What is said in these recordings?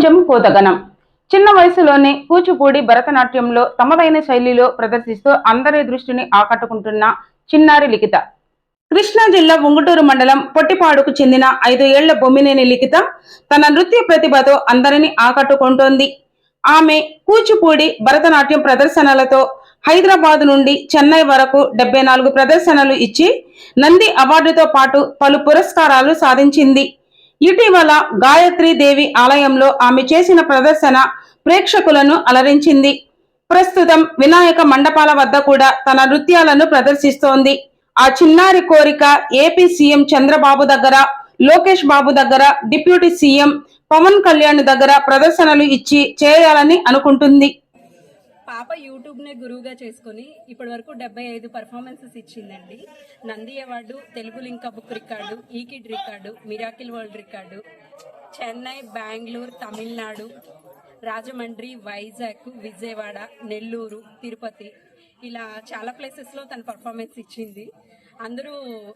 కొంచెం కోతగనం చిన్న వయసులోనే కూచిపూడి భరతనాట్యంలో తమదైన శైలిలో ప్రదర్శిస్తూ అందరి దృష్టిని ఆకట్టుకుంటున్న చిన్నారి లిఖిత. కృష్ణా జిల్లా ఉంగుటూరు మండలం పొట్టిపాడుకు చెందిన ఐదు ఏళ్ళ బొమ్మినేని లిఖిత తన నృత్య ప్రతిభతో అందరిని ఆకట్టుకుంటోంది. ఆమె కూచిపూడి భరతనాట్యం ప్రదర్శనలతో హైదరాబాద్ నుండి చెన్నై వరకు డెబ్బై నాలుగు ప్రదర్శనలు ఇచ్చి నంది అవార్డుతో పాటు పలు పురస్కారాలు సాధించింది. ఇటీవల గాయత్రి దేవి ఆలయంలో ఆమె చేసిన ప్రదర్శన ప్రేక్షకులను అలరించింది. ప్రస్తుతం వినాయక మండపాల వద్ద కూడా తన నృత్యాలను ప్రదర్శిస్తోంది. ఆ చిన్నారి కోరిక ఏపీ సీఎం చంద్రబాబు దగ్గర లోకేష్ బాబు దగ్గర డిప్యూటీ సీఎం పవన్ కళ్యాణ్ దగ్గర ప్రదర్శనలు ఇచ్చి చేయాలని అనుకుంటుంది. పాప యూట్యూబ్నే గురువుగా చేసుకొని ఇప్పటి వరకు డెబ్బై ఐదు performances ఇచ్చిందండి. Nandi award Telugu Limca book record ఈకిడ్ record miracle world record Chennai Bengaluru Tamil Nadu Rajahmundry Vizag Vijayawada Nellore Tirupati ఇలా చాలా ప్లేసెస్లో తన పర్ఫార్మెన్స్ ఇచ్చింది. అందరూ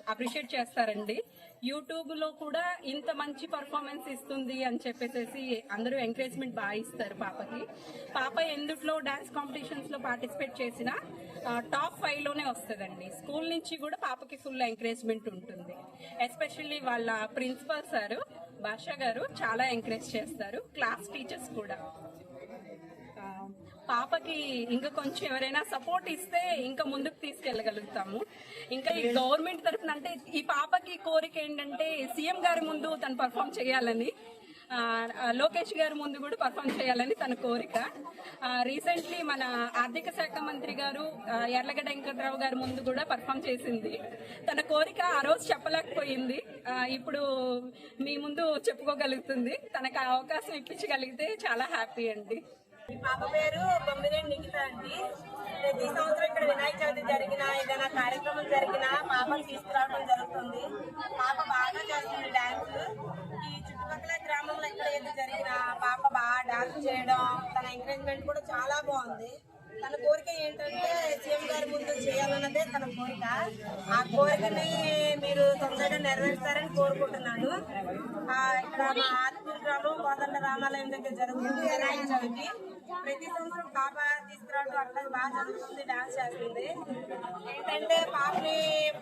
అప్రిషియేట్ చేస్తారండి. యూట్యూబ్లో కూడా ఇంత మంచి పర్ఫార్మెన్స్ ఇస్తుంది అని చెప్పేసి అందరూ ఎంకరేజ్మెంట్ బాగా ఇస్తారు పాపకి. పాప ఎందుట్లో డాన్స్ కాంపిటీషన్స్లో పార్టిసిపేట్ చేసినా టాప్ ఫైవ్లోనే వస్తుందండి. స్కూల్ నుంచి కూడా పాపకి ఫుల్ ఎంకరేజ్మెంట్ ఉంటుంది. ఎస్పెషల్లీ వాళ్ళ ప్రిన్సిపల్ సారు భాష గారు చాలా ఎంకరేజ్ చేస్తారు. క్లాస్ టీచర్స్ కూడా. పాపకి ఇంకా కొంచెం ఎవరైనా సపోర్ట్ ఇస్తే ఇంకా ముందుకు తీసుకెళ్ళగలుగుతాము. ఇంకా ఈ గవర్నమెంట్ తరఫున అంటే ఈ పాపకి కోరిక ఏంటంటే సీఎం గారి ముందు తను పర్ఫామ్ చేయాలని లోకేష్ గారి ముందు కూడా పర్ఫామ్ చేయాలని తన కోరిక. రీసెంట్లీ మన ఆర్థిక శాఖ మంత్రి గారు ఎర్లగడ్డ వెంకట్రావు గారి ముందు కూడా పర్ఫామ్ చేసింది. తన కోరిక ఆ రోజు చెప్పలేకపోయింది. ఇప్పుడు మీ ముందు చెప్పుకోగలుగుతుంది. తనకు అవకాశం ఇప్పించగలిగితే చాలా హ్యాపీ అండి. మీ పాప పేరు బొమ్మిదేని నిఖిత అండి. ప్రతి సంవత్సరం ఇక్కడ వినాయక చవితి జరిగినా ఏదైనా కార్యక్రమం జరిగినా పాపను తీసుకురావడం జరుగుతుంది. పాప బాగా చేస్తుంది డాన్స్. ఈ చుట్టుపక్కల గ్రామంలో ఎక్కడ ఏది జరిగినా పాప బాగా డాన్స్ చేయడం తన ఎంకరేజ్మెంట్ కూడా చాలా బాగుంది. తన కోరిక ఏంటంటే సీఎం గారి ముందు చేయాలన్నదే తన కోరిక. ఆ కోరికని మీరు తొందరగా నెరవేరుస్తారని కోరుకుంటున్నాను. ఆ, ఇక్కడ మా ఆత్మూరు గ్రామం కోదండ రామాలయం దగ్గర జరుగుతుంది. వినాయక చవితి ప్రతి సంవత్సరం పాప తీసుకురావడం అట్లా బాగా జరుగుతుంది డాన్స్ చేస్తుంది. ఏంటంటే పాపని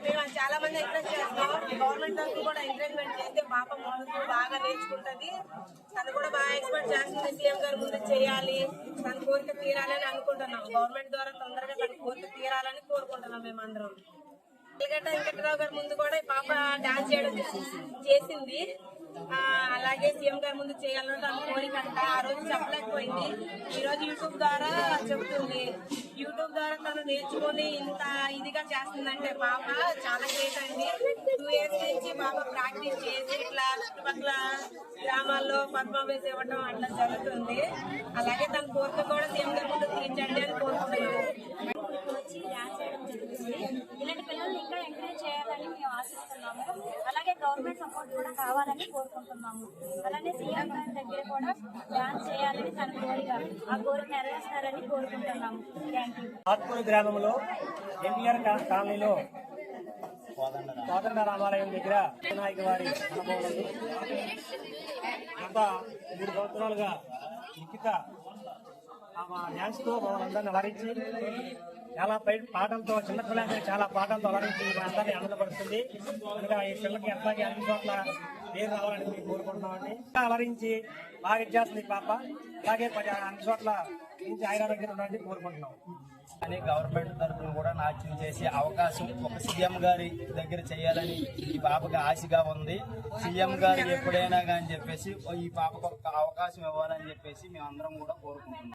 మేము చాలా మంది ఎంకరేజ్ చేస్తాం గవర్నమెంట్ తరఫు కూడా ఎంకరేజ్మెంట్ చేస్తే పాప ముందుకు బాగా నేర్చుకుంటది. తను కూడా బాగా ఎక్స్పెక్ట్ చేస్తుంది. సీఎం గారి ముందు చేయాలి. తన కోరిక తీరాలని అనుకుంటున్నాం. గవర్నమెంట్ ద్వారా తొందరగా తన కోరిక తీరాలని కోరుకుంటున్నాం మేమందరం. ఎల్గడ్డ వెంకట్రావు గారి ముందు కూడా ఈ పాప డాన్స్ చేయడం చేసింది. అలాగే సీఎం గారి ముందు చేయాలని తన కోరిక అంట. ఆ రోజు చెప్పలేకపోయింది. ఈ రోజు యూట్యూబ్ ద్వారా చెప్తుంది యూట్యూబ్ ద్వారా తను నేర్చుకొని ఇంత ఇదిగా చేస్తుందంటే పాప చాలా గ్రేట్ అండి. టూ ఇయర్స్ నుంచి పాప ప్రాక్టీస్ చేసి ఇట్లా చుట్టుపక్కల గ్రామాల్లో పర్ఫార్మెన్స్ ఇవ్వడం అట్లా జరుగుతుంది. అలాగే తన కోరిక కూడా సీఎం గారి ముందు తీర్చండి అని కోరుకుంటున్నాను వచ్చి డాన్స్ చేయడం జరుగుతుంది ఇలాంటి పిల్లల్ని ఇంకా ఎంకరేజ్ చేయాలని మేము ఆశిస్తున్నాము అలాగే గవర్నమెంట్ సపోర్ట్ కూడా కావాలని కోరుకుంటున్నాము. అలానే సీఎం గారి దగ్గర కూడా డాన్స్ చేయాలని తన కోరిక ఆ కోరిక నెరవేరుస్తారని కోరుకుంటున్నాము. థ్యాంక్ యూ గ్రామంలో ఎన్టీఆర్ కాలనీలో కోదండ రామాలయం దగ్గర వినాయక వారి అనుభవం గత మూడు సంవత్సరాలుగా లిఖిత డ్యాన్స్తో మమ్మల్ని అలరించి చాలా పై పాటలతో చిన్న పిల్లలకి చాలా పాటలతో అలరించి అందరినీ ఆనందపరుస్తుంది. కనుక ఈ పిల్లకి అట్లాగే అన్ని చోట్ల పేరు రావాలని మేము కోరుకుంటున్నామండి. ఇంకా అలరించి బాగా ఇచ్చేస్తుంది ఈ పాప. అలాగే అన్ని చోట్ల నుంచి ఆయురారోగ్యం ఉండాలని కోరుకుంటున్నాం. అని గవర్నమెంట్ తరఫున కూడా నాట్యం చేసే అవకాశం ఒక సీఎం గారి దగ్గర చేయాలని ఈ పాపకి ఆశగా ఉంది. సీఎం గారు ఎప్పుడైనా కానీ చెప్పేసి ఈ పాపకు ఒక అవకాశం ఇవ్వాలని చెప్పేసి మేమందరం కూడా కోరుకుంటున్నాం.